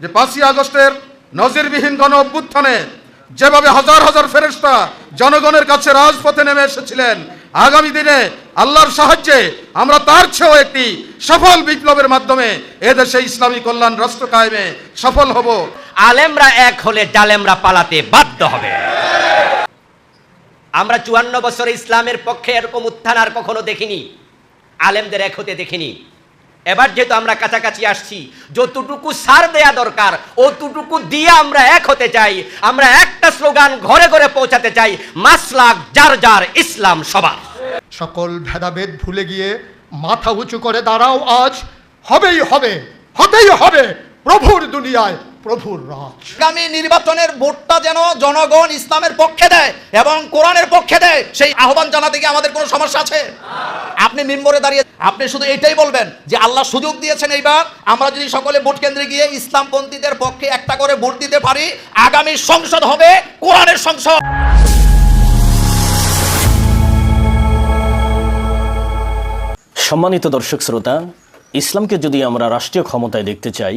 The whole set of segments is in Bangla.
যে পাঁচই আগস্টের নজিরবিহীন গণ অভ্যুত্থানে যেভাবে হাজার হাজার ফেরেস্তা জনগণের কাছে রাজপথে নেমে এসেছিলেন, আগামী দিনে আল্লাহর সাহায্যে আমরা তার চেয়েও একটি সফল বিপ্লবের মাধ্যমে এদেশে ইসলামী কল্যাণ রাষ্ট্র কায়েমে সফল হব। আলেমরা এক হলে জালেমরা পালাতে বাধ্য হবে। আমরা চুয়ান্ন বছর ইসলামের পক্ষে এরকম উত্থান আর কখনো দেখিনি। আলেমদের এক হতে দেখিনি। এবার যেহেতু আমরা কাছাকাছি আসছি, যতটুকু সার দেয়া দরকার, অতটুকু দিয়ে আমরা এক হতে চাই। আমরা একটা স্লোগান ঘরে ঘরে পৌঁছাতে চাই, মাসলাক যার যার ইসলাম সবার। সকল ভেদাভেদ ভুলে গিয়ে মাথা উঁচু করে দাঁড়াও আজ। হবেই হবে, হতেই হবে প্রভুর দুনিয়ায়। প্রভুর রাজ। আগামী নির্বাচনের ভোটটা যেন জনগণ ইসলামের পক্ষে দেয় এবং কোরআনের পক্ষে দেয় সেই আহ্বান জানাতে গিয়ে আমাদের কোনো সমস্যা আছে? আপনি মিম্বরে দাঁড়িয়ে আপনি শুধু এটাই বলবেন যে আল্লাহ সুযোগ দিয়েছেন এইবার আমরা যদি সকলে ভোট কেন্দ্রে গিয়ে ইসলামপন্থীদের পক্ষে একটা করে ভোট দিতে পারি আগামী সংসদ হবে কোরআনের সংসদ। সম্মানিত দর্শক শ্রোতা ইসলামকে যদি আমরা রাষ্ট্রীয় ক্ষমতায় দেখতে চাই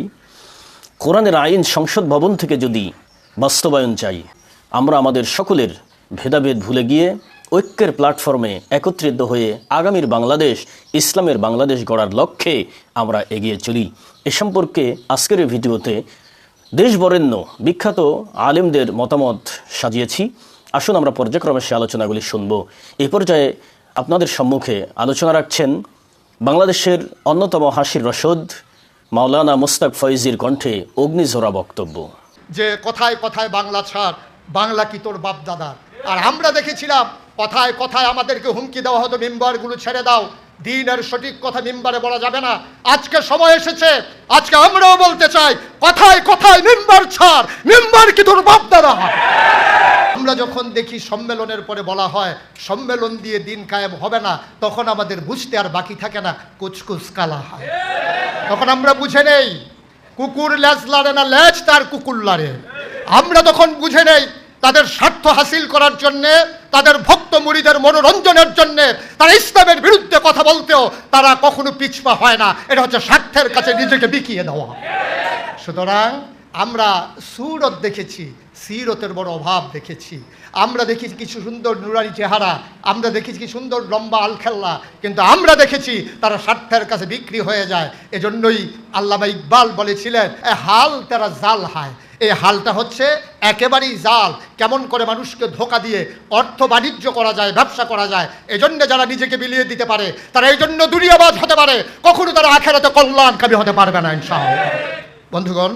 কোরআনের আইন সংসদ ভবন থেকে যদি বাস্তবায়ন চাই, আমরা আমাদের সকলের ভেদাভেদ ভুলে গিয়ে ঐক্যের প্ল্যাটফর্মে একত্রিত হয়ে আগামীর বাংলাদেশ, ইসলামের বাংলাদেশ গড়ার লক্ষ্যে আমরা এগিয়ে চলি। এ সম্পর্কে আজকের ভিডিওতে দেশ বরেণ্য বিখ্যাত আলেমদের মতামত সাজিয়েছি। আসুন আমরা পর্যায়ক্রমে সে আলোচনাগুলি শুনব। এই পর্যায়ে আপনাদের সম্মুখে আলোচনা রাখছেন বাংলাদেশের অন্যতম হাসির রসদ মাওলানা মুস্তাক ফয়েজির কণ্ঠে অগ্নিঝরা বক্তব্য। যে কথায় কথায় বাংলা ছাড়, বাংলা কি তোর বাপ দাদার আর আমরা দেখেছিলাম, কথায় কথায় আমাদেরকে হুমকি দেওয়া হতো, মেম্বারগুলো ছেড়ে দাও। দিনের সঠিক কথা মেম্বারে বলা যাবে না। আজকে সময় এসেছে, আজকে আমরাও বলতে চাই, কথায় কথায় মেম্বার ছাড়, মেম্বার কি তোর বাপ দাদা? আমরা যখন দেখি সম্মেলনের পরে বলা হয়, সম্মেলন দিয়ে দিন কায়েম হবে না, তখন আমাদের বুঝতে আর বাকি থাকে না, কুচকুচ কালা হয়। তখন আমরা বুঝে নেই, কুকুর লেজ লাড়ে না, লেজ তার কুকুর লাড়ে। আমরা তখন বুঝে নেই, তাদের স্বার্থ হাসিল করার জন্যে, তাদের ভক্ত মুড়িদের মনোরঞ্জনের জন্যে, তারা ইসলামের বিরুদ্ধে কথা বলতেও তারা কখনো পিছপা হয় না। এটা হচ্ছে স্বার্থের কাছে নিজেকে বিকিয়ে দেওয়া। সুতরাং আমরা সুরত দেখেছি, সিরতের বড় অভাব দেখেছি। আমরা দেখেছি কিছু সুন্দর নুরানি চেহারা, আমরা দেখেছি কি সুন্দর লম্বা আলখেল্লা, কিন্তু আমরা দেখেছি তারা স্বার্থের কাছে বিক্রি হয়ে যায়। এজন্যই আল্লামা ইকবাল বলেছিলেন, এ হাল তারা জাল হায়। এই হালটা হচ্ছে একেবারেই জাল। কেমন করে মানুষকে ধোকা দিয়ে অর্থ বাণিজ্য করা যায়, ব্যবসা করা যায়, এজন্য যারা নিজেকে বিলিয়ে দিতে পারে, তারা এই জন্য দুনিয়াবাজ হতে পারে। কখনো তারা আখেরাতে কল্যাণকামী হতে পারবে না, ইনশাআল্লাহ। বন্ধুগণ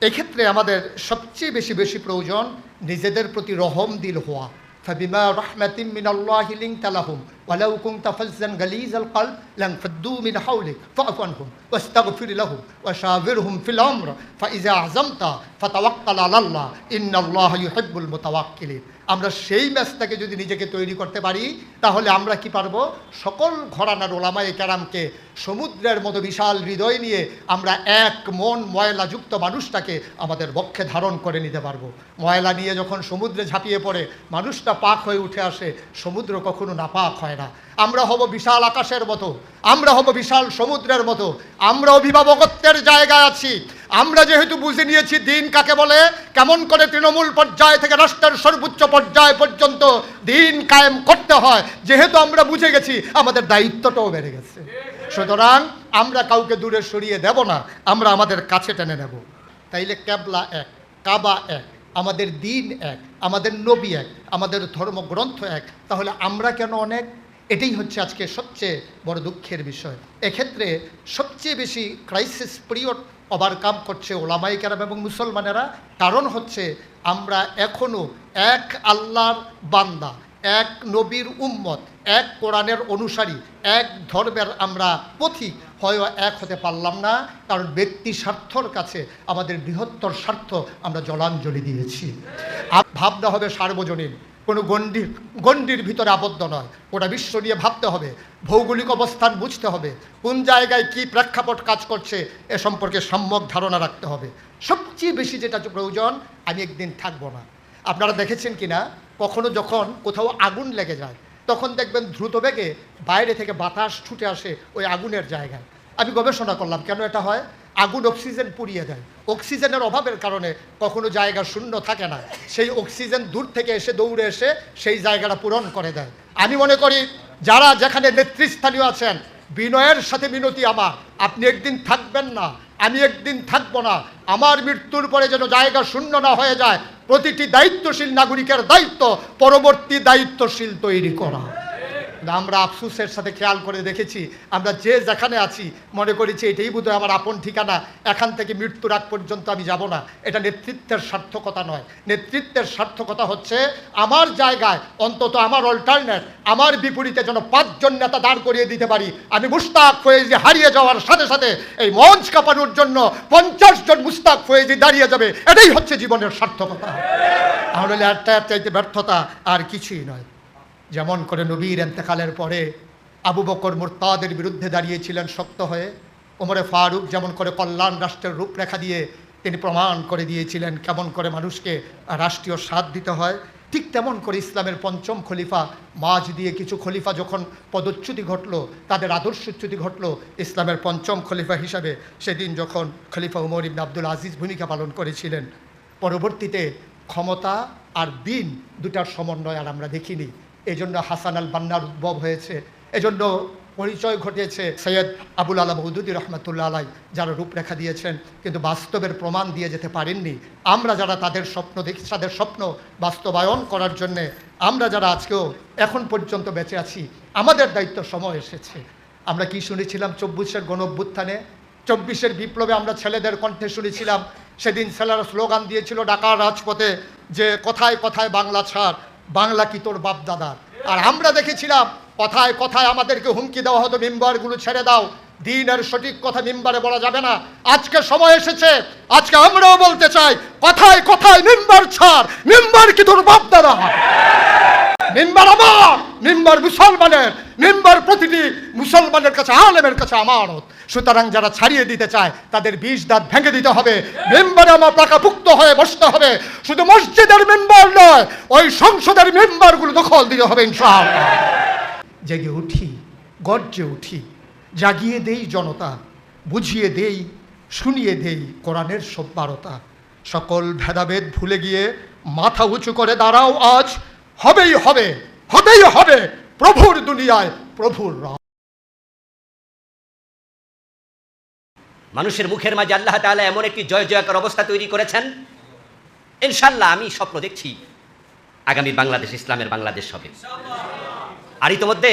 এক্ষেত্রে আমাদের সবচেয়ে বেশি বেশি প্রয়োজন নিজেদের প্রতি রহম দিল হওয়া فبما رحمة من الله لنت لهم ولو كنت فزا غليظ القلب لانفضوا من حولك فاعف عنهم واستغفر لهم وشاورهم في الأمر فإذا عزمت فتوكل على الله إن الله يحب المتوكلين আমরা সেই ম্যাচটাকে যদি নিজেকে তৈরি করতে পারি, তাহলে আমরা কি পারব? সকল ঘরানার ওলামায়ে ক্যারামকে সমুদ্রের মতো বিশাল হৃদয় নিয়ে আমরা এক মন ময়লাযুক্ত মানুষটাকে আমাদের বক্ষে ধারণ করে নিতে পারব। ময়লা নিয়ে যখন সমুদ্রে ঝাঁপিয়ে পড়ে, মানুষটা পাক হয়ে উঠে আসে, সমুদ্র কখনো নাপাক হয় না। আমরা হব বিশাল আকাশের মতো, আমরা হব বিশাল সমুদ্রের মতো, আমরা অভিভাবকত্বের জায়গায় আছি। আমরা যেহেতু বুঝে নিয়েছি দিন কাকে বলে, কেমন করে তৃণমূল পর্যায় থেকে রাষ্ট্রের সর্বোচ্চ পর্যায় পর্যন্ত দিন কায়েম করতে হয়, যেহেতু আমরা বুঝে গেছি আমাদের দায়িত্বটাও বেড়ে গেছে। সুতরাং আমরা কাউকে দূরে সরিয়ে দেব না, আমরা আমাদের কাছে টেনে নেব। তাইলে ক্যাবলা এক, কাবা এক, আমাদের দিন এক, আমাদের নবী এক, আমাদের ধর্মগ্রন্থ এক, তাহলে আমরা কেন অনেক? এটাই হচ্ছে আজকে সবচেয়ে বড় দুঃখের বিষয়। এক্ষেত্রে সবচেয়ে বেশি ক্রাইসিস পিরিয়ড ওভারকাম করছে ওলামাই কেরাম এবং মুসলমানেরা। কারণ হচ্ছে আমরা এখনও এক আল্লাহর বান্দা, এক নবীর উম্মত, এক কোরআনের অনুসারী, এক ধর্মের আমরা পথিক। হয় এক হতে পারলাম না, কারণ ব্যক্তি স্বার্থর কাছে আমাদের বৃহত্তর স্বার্থ আমরা জলাঞ্জলি দিয়েছি। ভাবনা হবে সার্বজনীন। কোনো গণ্ডির গণ্ডির ভিতরে আবদ্ধ নয়। ওটা বিশ্ব নিয়ে ভাবতে হবে, ভৌগোলিক অবস্থান বুঝতে হবে, কোন জায়গায় কি প্রেক্ষাপট কাজ করছে এ সম্পর্কে সম্যক ধারণা রাখতে হবে। সবচেয়ে বেশি যেটা প্রয়োজন, আমি একদিন থাকব না। আপনারা দেখেছেন কি না কখনো যখন কোথাও আগুন লেগে যায়, তখন দেখবেন দ্রুত বেগে বাইরে থেকে বাতাস ছুটে আসে ওই আগুনের জায়গায়। আমি গবেষণা করলাম, কেন এটা হয়? আগুন অক্সিজেন পুড়িয়ে দেয়। অক্সিজেনের অভাবের কারণে কখনো জায়গা শূন্য থাকে না। সেই অক্সিজেন দূর থেকে এসে দৌড়ে এসে সেই জায়গাটা পূরণ করে দেয়। আমি মনে করি, যারা যেখানে নেতৃস্থানীয় আছেন, বিনয়ের সাথে মিনতি আমার। আপনি একদিন থাকবেন না, আমি একদিন থাকব না। আমার মৃত্যুর পরে যেন জায়গা শূন্য না হয়ে যায়, প্রতিটি দায়িত্বশীল নাগরিকের দায়িত্ব পরবর্তী দায়িত্বশীল তৈরি করা। আমরা আফসুসের সাথে খেয়াল করে দেখেছি, আমরা যে যেখানে আছি, মনে করেছি এটাই বোধহয় আমার আপন ঠিকানা, এখান থেকে মৃত্যুর আগ পর্যন্ত আমি যাব না। এটা নেতৃত্বের সার্থকতা নয়। নেতৃত্বের সার্থকতা হচ্ছে আমার জায়গায়, অন্তত আমার অল্টারনেট আমার বিপরীতে যেন পাঁচজন নেতা দাঁড় করিয়ে দিতে পারি। আমি মুস্তাক ফয়েজি হারিয়ে যাওয়ার সাথে সাথে এই মঞ্চ কাঁপানোর জন্য পঞ্চাশ জন মুস্তাক ফয়েজি দাঁড়িয়ে যাবে। এটাই হচ্ছে জীবনের সার্থকতা। তাহলে একটা চাইতে ব্যর্থতা আর কিছুই নয়। যেমন করে নবীর এন্তেকালের পরে আবু বকর মুরতাদের বিরুদ্ধে দাঁড়িয়েছিলেন শক্ত হয়ে, ওমরে ফারুক যেমন করে কল্যাণ রাষ্ট্রের রূপরেখা দিয়ে তিনি প্রমাণ করে দিয়েছিলেন কেমন করে মানুষকে রাষ্ট্রীয় স্বাদ দিতে হয়। ঠিক তেমন করে ইসলামের পঞ্চম খলিফা মাঝ দিয়ে কিছু খলিফা যখন পদচ্যুতি ঘটলো, তাদের আদর্শচ্যুতি ঘটল, ইসলামের পঞ্চম খলিফা হিসাবে সেদিন যখন খলিফা উমর ইবনে আব্দুল আজিজ ভূমিকা পালন করেছিলেন। পরবর্তীতে ক্ষমতা আর দিন দুটার সমন্বয় আর আমরা দেখিনি। এই জন্য হাসান আল বান্নার উদ্ভব হয়েছে। এজন্য পরিচয় ঘটিয়েছে সৈয়দ আবুল আলা মৌদুদি রহমতুল্লা আলাই, যারা রূপরেখা দিয়েছেন, কিন্তু বাস্তবের প্রমাণ দিয়ে যেতে পারেননি। আমরা যারা তাদের স্বপ্ন দেখি, তাদের স্বপ্ন বাস্তবায়ন করার জন্যে আমরা যারা আজকেও এখন পর্যন্ত বেঁচে আছি, আমাদের দায়িত্ব সময় এসেছে। আমরা কি শুনেছিলাম চব্বিশের গণ অভ্যুত্থানে চব্বিশের বিপ্লবে আমরা ছেলেদের কণ্ঠে শুনেছিলাম, সেদিন ছেলেরা স্লোগান দিয়েছিল, ঢাকার রাজপথে যে কথায় কথায় বাংলা ছাড় বাংলা কি তোর বাপ দাদার? আর আমরা দেখেছিলাম, কথায় কথায় আমাদেরকে হুমকি দেওয়া হতো, মেম্বারগুলো ছেড়ে দাও। দিনের সঠিক কথা মেম্বারে বলা যাবে না। আজকে সময় এসেছে, আজকে আমরাও বলতে চাই, কথায় কথায় মেম্বার ছাড়, মেম্বার কি তোর বাপ দাদা? মেম্বার আমার, মেম্বার মুসলমানের, মেম্বার প্রতিটি মুসলমানের কাছে, আলেমের কাছে আমানত। সুতরাং যারা ছাড়িয়ে দিতে চায়, তাদের বিষ দাঁত ভেঙে দিতে হবে। মেম্বারে আমার পাকাপুক্ত হয়ে বসতে হবে। শুধু মসজিদের মেম্বার নয়, ওই সংসদের মেম্বারগুলো দখল দিতে হবে জেগে উঠি, গর্জে উঠি, জাগিয়ে দেই জনতা, বুঝিয়ে দেই, শুনিয়ে দেই কোরআনের সব্বারতা। সকল ভেদাভেদ ভুলে গিয়ে মাথা উঁচু করে দাঁড়াও আজ। হবেই হবে হবেই হবে, প্রভুর দুনিয়ায় প্রভুর রাজ মানুষের মুখের মাঝে আল্লাহ তাআলা এমন একটি জয় জয়কার অবস্থা তৈরি করেছেন। ইনশাল্লাহ আমি স্বপ্ন দেখছি আগামী বাংলাদেশ, ইসলামের বাংলাদেশ হবে। আর ইতিমধ্যে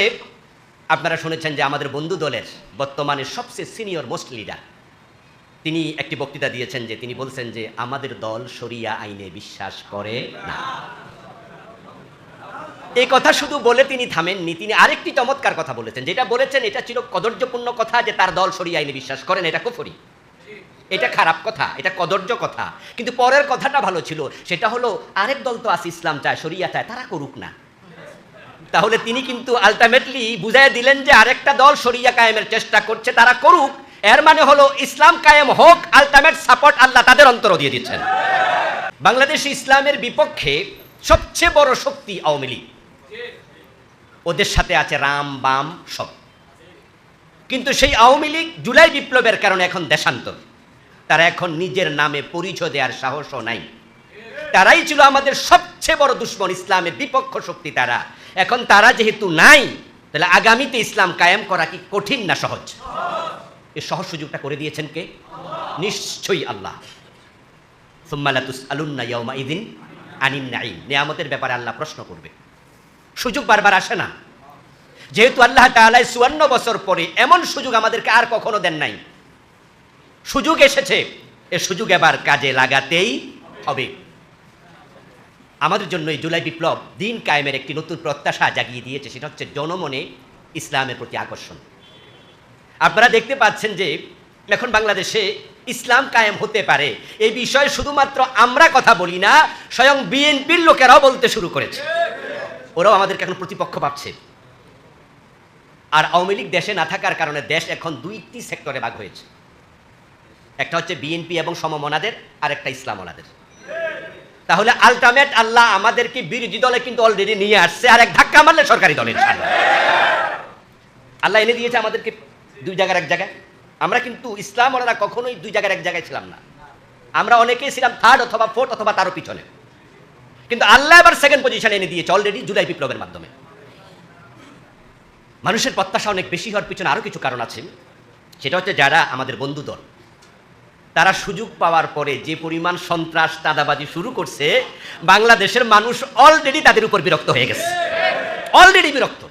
আপনারা শুনেছেন যে আমাদের বন্ধু দলের বর্তমানে সবচেয়ে সিনিয়র মোস্ট লিডার, তিনি একটি বক্তৃতা দিয়েছেন যে তিনি বলছেন যে আমাদের দল শরিয়া আইনে বিশ্বাস করে না। এই কথা শুধু বলে তিনি থামেননি, তিনি আরেকটি চমৎকার কথা বলেছেন, যেটা বলেছেন এটা ছিল কদর্যপূর্ণ কথা যে তার দল সরিয়ে আইনে বিশ্বাস করেন, এটা কুফরি। এটা খারাপ কথা, এটা কদর্য কথা। কিন্তু পরের কথাটা ভালো ছিল, সেটা হলো আরেক দল তো আছে, ইসলাম চায় সরিয়া চায়, তারা করুক না। তাহলে তিনি কিন্তু আলটিমেটলি বুঝাই দিলেন যে আরেকটা দল শরিয়া কায়েমের চেষ্টা করছে, তারা করুক। এর মানে হলো ইসলাম কায়েম হোক আলটিমেট সাপোর্ট আল্লাহ তাদের অন্তর দিয়ে দিচ্ছেন। বাংলাদেশ ইসলামের বিপক্ষে সবচেয়ে বড় শক্তি আওয়ামী লীগ। ওদের সাথে আছে রাম, বাম, সব। কিন্তু সেই আওয়ামী লীগ জুলাই বিপ্লবের কারণে এখন দেশান্তর। তারা এখন নিজের নামে পরিচয় দেওয়ার সাহসও নাই। তারাই ছিল আমাদের সবচেয়ে বড় দুশ্মন, ইসলামের বিপক্ষ শক্তি তারা। এখন তারা যেহেতু নাই, তাহলে আগামীতে ইসলাম কায়েম করা কি কঠিন না সহজ? এই সহজ সুযোগটা করে দিয়েছেন কে? নিশ্চয়ই আল্লাহ। সুম্মালাতুস আলুন্না ইয়াউমা ইদিন আনিন নাইম নিয়ামতের ব্যাপারে আল্লাহ প্রশ্ন করবে। সুযোগ বারবার আসে না। যেহেতু আল্লাহ তাআলা চুয়ান্ন বছর পরে এমন সুযোগ আমাদেরকে আর কখনো দেন নাই। সুযোগ এসেছে, এ সুযোগ এবার কাজে লাগাতেই হবে। আমাদের জন্য এই জুলাই বিপ্লব দিন কায়েমের একটি নতুন প্রত্যাশা জাগিয়ে দিয়েছে, সেটা হচ্ছে জনমনে ইসলামের প্রতি আকর্ষণ। আপনারা দেখতে পাচ্ছেন যে, এখন বাংলাদেশে ইসলাম কায়েম হতে পারে। এই বিষয়ে শুধুমাত্র আমরা কথা বলি না, স্বয়ং বিএনপির লোকেরাও বলতে শুরু করেছে। ওরাও আমাদেরকে এখন প্রতিপক্ষ ভাবছে। আর আওয়ামী লীগ দেশে না থাকার কারণে দেশ এখন দুইটি সেক্টরে ভাগ হয়েছে। একটা হচ্ছে বিএনপি এবং সমমনাদের আর একটা ইসলামনাদের তাহলে আলটিমেট আল্লাহ আমাদেরকে বিরোধী দলে কিন্তু অলরেডি নিয়ে আসছে, আর এক ধাক্কা মারলে সরকারি দলের আল্লাহ এনে দিয়েছে আমাদেরকে দুই জায়গার এক জায়গায়। আমরা কিন্তু ইসলাম ওরা কখনোই দুই জায়গার এক জায়গায় ছিলাম না। আমরা অনেকেই ছিলাম থার্ড অথবা ফোর্থ অথবা তারও পিছনে। কিন্তু আল্লাহ এবার সেকেন্ড পজিশনে এনে দিয়েছে অলরেডি জুলাই বিপ্লবের মাধ্যমে। মানুষের প্রত্যাশা অনেক বেশি হওয়ার পিছনে আরও কিছু কারণ আছে। সেটা হচ্ছে যারা আমাদের বন্ধু দল, তারা সুযোগ পাওয়ার পরে যে পরিমাণ সন্ত্রাস, চাঁদাবাজি শুরু করছে, বাংলাদেশের মানুষ অলরেডি তাদের উপর বিরক্ত হয়ে গেছে। অলরেডি বিরক্ত।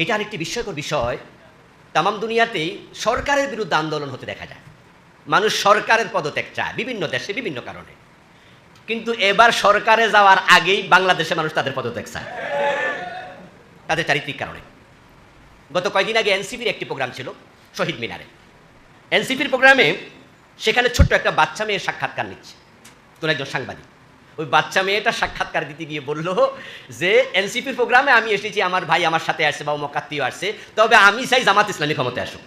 এটা আরেকটি বিস্ময়কর বিষয়, তামাম দুনিয়াতেই সরকারের বিরুদ্ধে আন্দোলন হতে দেখা যায়। মানুষ সরকারের পদত্যাগ চায় বিভিন্ন দেশে বিভিন্ন কারণে। কিন্তু এবার সরকারে যাওয়ার আগেই বাংলাদেশের মানুষ তাদের পদত্যাগ চায়। তাদের চারিত্রিক কারণে। গত কয়েকদিন আগে এনসিপির একটি প্রোগ্রাম ছিল, শহীদ মিনারে। এনসিপির প্রোগ্রামে সেখানে ছোট্ট একটা বাচ্চা মেয়ে সাক্ষাৎকার নিচ্ছে। কোন একজন সাংবাদিক। ওই বাচ্চা মেয়েটা সাক্ষাৎকার দিতে গিয়ে বলল যে, এনসিপির প্রোগ্রামে আমি এসেছি, আমার ভাই আমার সাথে আসছে বা মকাত্মীয় আসছে, তবে আমি চাই জামাত ইসলামী ক্ষমতায় আসুক।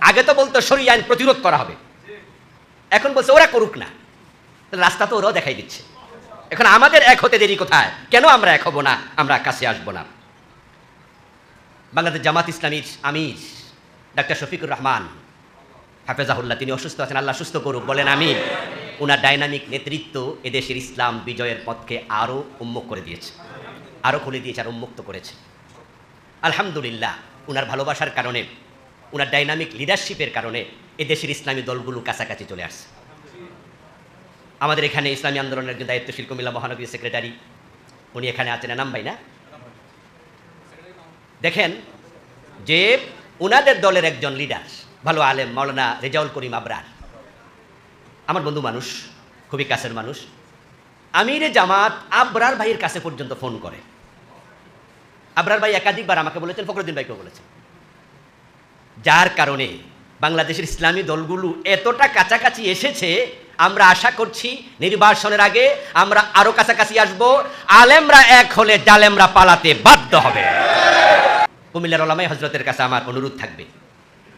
আগে তো বলতো সরি আইন প্রতিরোধ করা হবে। এখন বলছে, ওরা করুক না। রাস্তা তো ওরাও দেখাই দিচ্ছে। এখন আমাদের এক হতে দেরি কোথায়? কেন আমরা এক হব না? আমরা কাছে আসব না। বাংলাদেশ জামাত ইসলামীর আমির, ডাক্তার শফিকুর রহমান, হাফেজাহুল্লাহ, তিনি অসুস্থ আছেন, আল্লাহ সুস্থ করুক, বলেন আমি ওনার ডাইনামিক নেতৃত্ব এদেশের ইসলাম বিজয়ের পথকে আরও উন্মুখ করে দিয়েছে। আরও খুলে দিয়েছে, আর উন্মুক্ত করেছে। আলহামদুলিল্লাহ ওনার ভালোবাসার কারণে ওনার ডাইনামিক লিডারশিপের কারণে এদেশের ইসলামী দলগুলো কাছাকাছি চলে আসছে। আমাদের এখানে ইসলামী আন্দোলনের একজন দায়িত্বশীল কুমিল্লা মহানগরী সেক্রেটারি উনি এখানে আছেন নাম ভাই না? দেখেন, যে ওনাদের দলের একজন লিডার ভালো আলেম মাওলানা রেজাউল করিম আবরার। আমার বন্ধু মানুষ, খুবই কাছের মানুষ। আমিরে জামাত আবরার ভাইয়ের কাছে পর্যন্ত ফোন করে। আবরার ভাই একাধিকবার আমাকে বলেছেন, ফখরুদ্দিন ভাইকেও বলেছেন। যার কারণে বাংলাদেশের ইসলামী দলগুলো এতটা কাছাকাছি এসেছে, আমরা আশা করছি নির্বাচনের আগে আমরা আরও কাছাকাছি আসব। আলেমরা এক হলে জালেমরা পালাতে বাধ্য হবে। কুমিল্লার ওলামাই হজরতের কাছে আমার অনুরোধ থাকবে,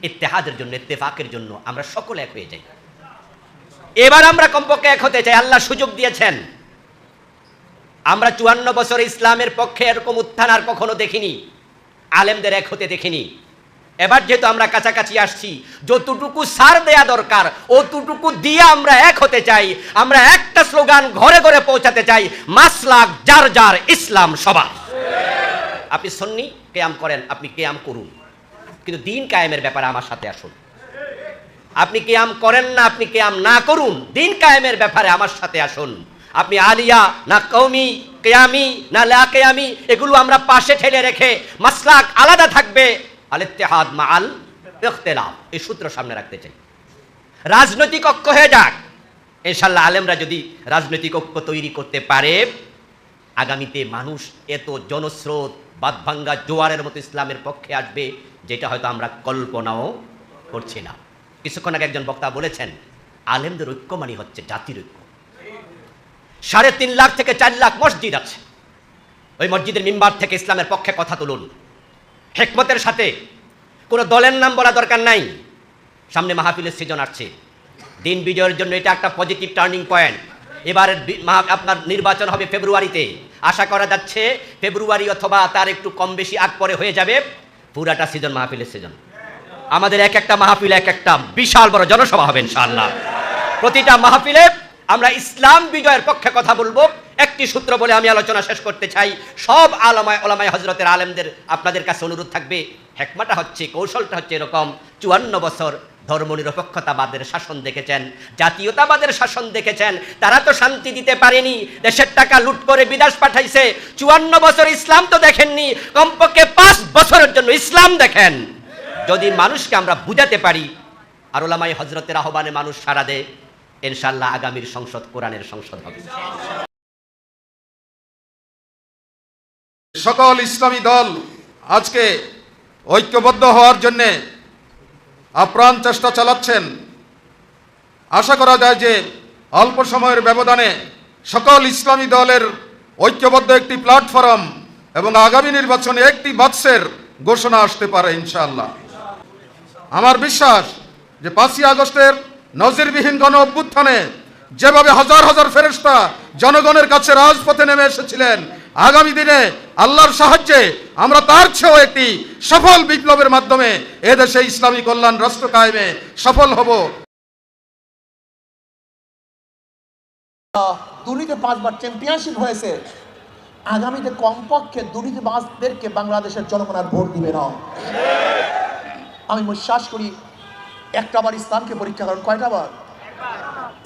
ইত্তেহাদের জন্য, ইত্তেফাকের জন্য আমরা সকলে এক হয়ে যাই। এবার আমরা কমপক্ষে এক হতে চাই, আল্লাহ সুযোগ দিয়েছেন। আমরা চুয়ান্ন বছর ইসলামের পক্ষে এরকম উত্থান আর কখনো দেখিনি। আলেমদের এক হতে দেখিনি। এবার যেহেতু আমরা কাছাকাছি আসছি, যতটুকু সার দেয়া দরকার, অতটুকু দিয়ে আমরা এক হতে চাই। আমরা একটা স্লোগান ঘরে ঘরে পৌঁছাতে চাই, মাসলাক যার যার ইসলাম সবার। আপনি সন্নি কেয়াম করেন, আপনি কেয়াম করুন। কিন্তু দিন কায়েমের ব্যাপারে আমার সাথে আসুন। আপনি কেয়াম করেন না, আপনি কেয়াম না করুন, দিন কায়েমের ব্যাপারে আমার সাথে আসুন। আপনি আলিয়া, না কৌমি কেয়ামি না লা কেয়ামি এগুলো আমরা পাশে ঠেলে রেখে মাসলাক আলাদা থাকবে। আল ইত্তেহাদ মা আল ইখতিলাফ। এই সূত্র সামনে রাখতে চাই। রাজনৈতিক ঐক্য হয়ে যাক। ইনশাল্লাহ আলেমরা যদি রাজনৈতিক ঐক্য তৈরি করতে পারে, আগামীতে মানুষ এত জনস্রোত বাদভাঙ্গা জোয়ারের মতো ইসলামের পক্ষে আসবে, যেটা হয়তো আমরা কল্পনাও করছি না। কিছুক্ষণ আগে একজন বক্তা বলেছেন, আলেমদের ঐক্য মানে হচ্ছে জাতির ঐক্য। সাড়ে তিন লাখ থেকে চার লাখ মসজিদ আছে। ওই মসজিদের মিম্বার থেকে ইসলামের পক্ষে কথা তুলুন। হেকমতের সাথে। কোনো দলের নাম বলা দরকার নাই। সামনে মাহফিলের সিজন আসছে। দিন বিজয়ের জন্য এটা একটা পজিটিভ টার্নিং পয়েন্ট এবারের আপনার নির্বাচন হবে ফেব্রুয়ারিতে। আশা করা যাচ্ছে ফেব্রুয়ারি অথবা তার একটু কম বেশি আগ পরে হয়ে যাবে পুরাটা সিজন মাহফিলের সিজন আমাদের এক একটা মাহফিল, এক একটা বিশাল বড় জনসভা হবে, ইনশাআল্লাহ। প্রতিটা মাহফিলে আমরা ইসলাম বিজয়ের পক্ষে কথা বলব। একটি সূত্র বলে আমি আলোচনা শেষ করতে চাই। সব আলমায় ওলামায় হজরতের আলেমদের আপনাদের কাছে অনুরোধ থাকবে, হেকমাটা হচ্ছে, কৌশলটা হচ্ছে এরকম, চুয়ান্ন বছর ধর্মনিরপেক্ষতাবাদের শাসন দেখেছেন, জাতীয়তাবাদের শাসন দেখেছেন, তারা তো শান্তি দিতে পারেনি, দেশের টাকা লুট করে বিদেশ পাঠাইছে, চুয়ান্ন বছর ইসলাম তো দেখেননি, কমপক্ষে পাঁচ বছরের জন্য ইসলাম দেখেন। যদি মানুষকে আমরা বুঝাতে পারি, আর ওলামাই হজরতের আহ্বানে মানুষ সারা দেয় ইনশাল্লাহ আগামীর সংসদ কোরআনের সংসদ হবে। সকল ইসলামী দল আজকে ঐক্যবদ্ধ হওয়ার জন্যে আপ্রাণ চেষ্টা চালাচ্ছেন। আশা করা যায় যে অল্প সময়ের ব্যবধানে সকল ইসলামী দলের ঐক্যবদ্ধ একটি প্ল্যাটফর্ম এবং আগামী নির্বাচনে একটি বাক্সের ঘোষণা আসতে পারে ইনশাআল্লাহ। আমার বিশ্বাস যে পাঁচই আগস্টের নজিরবিহীন গণ অভ্যুত্থানে যেভাবে হাজার হাজার ফেরেস্তা জনগণের কাছে রাজপথে নেমে এসেছিলেন আগামী দিনে আল্লাহর সাহায্যে আমরা তার চেয়েও একটি সফল বিপ্লবের মাধ্যমে এদেশে ইসলামী কল্যাণ রাষ্ট্র কায়েমে সফল হব। দুর্নীতি পাঁচবার চ্যাম্পিয়নশিপ হয়েছে। আগামীতে কমপক্ষে দুর্নীতিবাজদেরকে বাংলাদেশের জনগণ আর ভোট দিবে না। আমি বিশ্বাস করি একটা বার ইসলামকে পরীক্ষা করেন, কয়টা বার?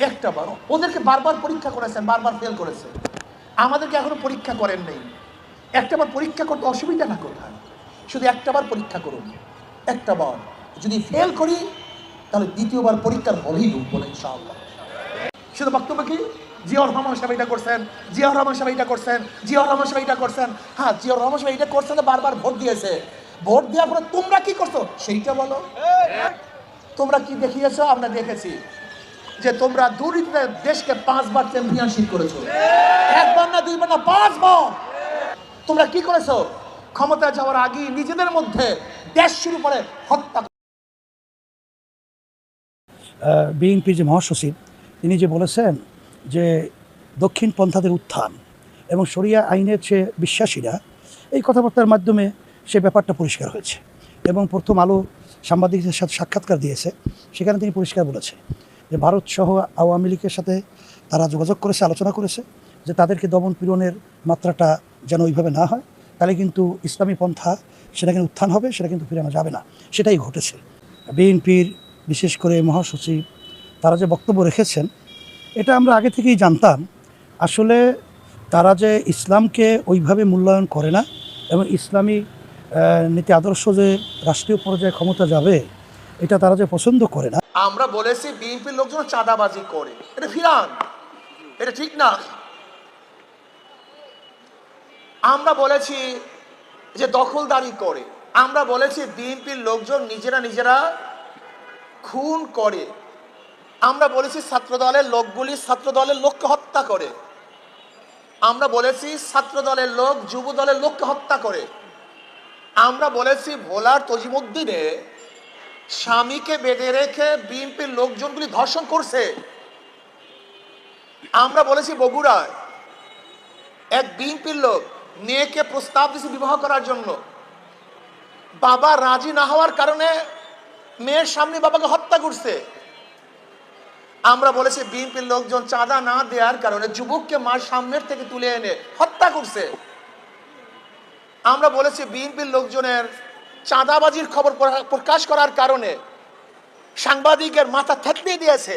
একটা বার। ওদেরকে বারবার পরীক্ষা করেছেন, বারবার ফেল করেছে। আমাদেরকে এখনও পরীক্ষা করেন নেই। একটা বার পরীক্ষা করতে অসুবিধা না কোথায়? শুধু একটা বার পরীক্ষা করুন। একটা বার। যদি ফেল করি, তাহলে দ্বিতীয়বার পরীক্ষার হলেই ঢুকবো না, ইনশাআল্লাহ। শুধু বক্তব্য কি? জিয়াউর রহমান সাহেব এটা করছেন, জিয়াউর রহমান সাহেব এটা করছেন, জিয়াউর রহমান সাহেব এটা করছেন। হ্যাঁ জিয়াউর রহমান সাহেব এটা করছেন বারবার ভোট দিয়েছে। ভোট দেওয়ার পরে তোমরা কি করছ? সেইটা বলো। তোমরা কি দেখিয়েছো? আমরা দেখেছি। যে তোমরা দুর্নীতিতে দেশকে পাঁচবার চ্যাম্পিয়নশিপ করেছ। একবার না দুইবার না, পাঁচবার। তোমরা কি করেছ? ক্ষমতা যাওয়ার আগে নিজেদের মধ্যে দেশ শুরু করে হত্যা বিএনপি যে মহাসচিব, তিনি যে বলেছেন যে দক্ষিণ পন্থাদের উত্থান এবং শরিয়া আইনের যে বিশ্বাসীরা, এই কথাবার্তার মাধ্যমে সে ব্যাপারটা পরিষ্কার হয়েছে। এবং প্রথম আলো সাংবাদিকদের সাথে সাক্ষাৎকার দিয়েছে, সেখানে তিনি পরিষ্কার বলেছে যে ভারত সহ আওয়ামী লীগের সাথে তারা যোগাযোগ করেছে, আলোচনা করেছে যে তাদেরকে দমন পীড়নের মাত্রাটা যেন ওইভাবে না হয়। তাহলে কিন্তু ইসলামী পন্থা সেটা কিন্তু উত্থান হবে, সেটা কিন্তু ফিরানো যাবে না। সেটাই ঘটেছে। বিএনপির বিশেষ করে মহাসচিব তারা যে বক্তব্য রেখেছেন, এটা আমরা আগে থেকেই জানতাম। আসলে তারা যে ইসলামকে ওইভাবে মূল্যায়ন করে না এবং ইসলামী নীতি আদর্শ যে রাষ্ট্রীয় পর্যায়ে ক্ষমতা যাবে এটা তারা যে পছন্দ করে না। আমরা বলেছি বিএনপির লোকজন চাঁদাবাজি করে। এটা ফিরান। এটা ঠিক না। আমরা বলেছি যে দখলদারি করে। আমরা বলেছি বিএনপির লোকজন নিজেরা নিজেরা খুন করে। আমরা বলেছি ছাত্রদলের লোকগুলি ছাত্রদলের লোককে হত্যা করে। আমরা বলেছি ছাত্রদলের লোক যুব দলের লোককে হত্যা করে। আমরা বলেছি ভোলার তজিমুদ্দিনে স্বামীকে বেঁধে রেখে বিএনপির লোকজনগুলি ধর্ষণ করছে। আমরা বলেছি বগুড়ায় এক বিএনপির লোক মেয়েকে প্রস্তাব দিয়েছে বিবাহ করার জন্য। বাবা রাজি না হওয়ার কারণে মেয়ের সামনে বাবাকে হত্যা করছে। আমরা বলেছি, বিএনপির লোকজন চাঁদা না দেওয়ার কারণে যুবককে মার সামনের থেকে তুলে এনে হত্যা করছে। আমরা বলেছি, বিএনপির লোকজনের চাঁদাবাজির খবর প্রকাশ করার কারণে সাংবাদিকের মাথা থেতলে দিয়েছে।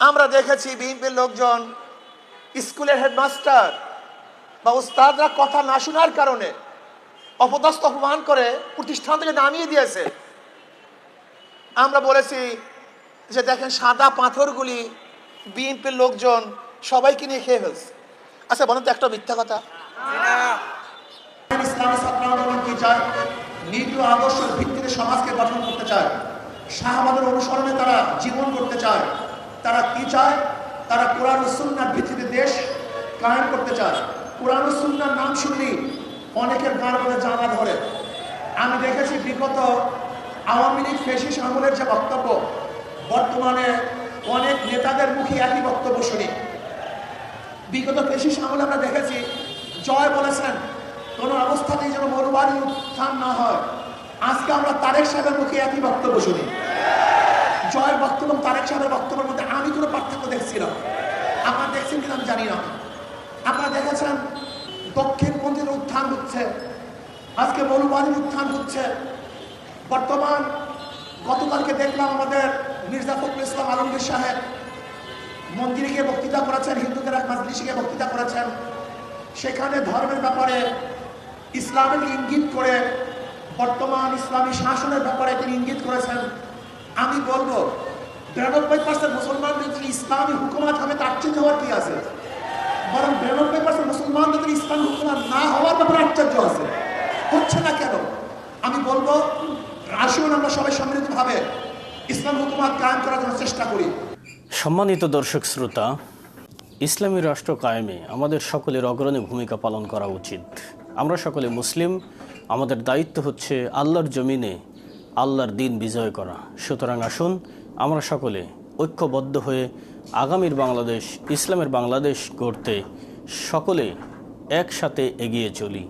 আমরা দেখেছি বিএনপির লোকজন স্কুলের হেডমাস্টার বা উস্তাদরা কথা না শোনার কারণে অপদস্থ অপমান করে প্রতিষ্ঠান থেকে নামিয়ে দিয়েছে। আমরা বলেছি যে দেখেন সাদা পাথরগুলি বিএনপির লোকজন সবাইকে নিয়ে খেয়ে ফেলছে। আচ্ছা বলেন তো একটা মিথ্যা কথা। ইসলামী ছাত্র আন্দোলন কি চায় নীতি ও আদর্শের ভিত্তিতে সমাজকে গঠন করতে চায়। শাহবাদের অনুসরণে তারা জীবন করতে চায়। তারা কি চায়? তারা কোরআন ভিত্তিতে দেশ কায়েম করতে চায়। কোরআন নাম শুনলেই অনেকের গান করে জানা ধরে। আমি দেখেছি বিগত আওয়ামী লীগ ফেসিস আমলের যে বক্তব্য, বর্তমানে অনেক নেতাদের মুখে একই বক্তব্য শুনি। বিগত পেশিস আমলে আমরা দেখেছি, জয় বলেছেন কোনো অবস্থাতেই যেন মরুবাড়ি উত্থান না হয়। আজকে আমরা তারেক সাহেবের মুখে একই বক্তব্য শুনি। জয়ের বক্তব্য তারেক সাহেবের বক্তব্যের মধ্যে আমি কোনো পার্থক্য দেখছি না। আপনারা দেখছেন কিনা আমি জানি না। আপনারা দেখেছেন দক্ষিণপন্থীর উত্থান হচ্ছে। আজকে মরুবাড়ির উত্থান হচ্ছে। বর্তমান গতকালকে দেখলাম আমাদের মির্জা ফখরুল ইসলাম আলমগীর সাহেব মন্দিরে গিয়ে বক্তৃতা করেছেন, হিন্দুদের এক মাজলিসে গিয়ে বক্তৃতা করেছেন। সেখানে ধর্মের ব্যাপারে ইসলামের ইঙ্গিত করে, বর্তমান ইসলামী শাসনের ব্যাপারে তিনি ইঙ্গিত করেছেন। আমি বলব, বিরানব্বই পার্সেন্ট মুসলমানদের যদি ইসলামী হুকুমাত হবে তার চেয়ে হওয়ার কি আছে? বরং বিরানব্বই পার্সেন্ট মুসলমানদের যদি ইসলামী হুকুমাত না হওয়ার ব্যাপারে আশ্চর্য আছে। হচ্ছে না কেন? আমি বলব, আসুন আমরা সবাই সম্মিলিতভাবে ইসলাম হুকুমাত কায়েম করার জন্য চেষ্টা করি। সম্মানিত দর্শক শ্রোতা, ইসলামী রাষ্ট্র কায়েমে আমাদের সকলের অগ্রণী ভূমিকা পালন করা উচিত। আমরা সকলে মুসলিম, আমাদের দায়িত্ব হচ্ছে আল্লাহর জমিনে আল্লাহর দিন বিজয় করা। সুতরাং আসুন, আমরা সকলে ঐক্যবদ্ধ হয়ে আগামীর বাংলাদেশ, ইসলামের বাংলাদেশ গড়তে সকলে একসাথে এগিয়ে চলি।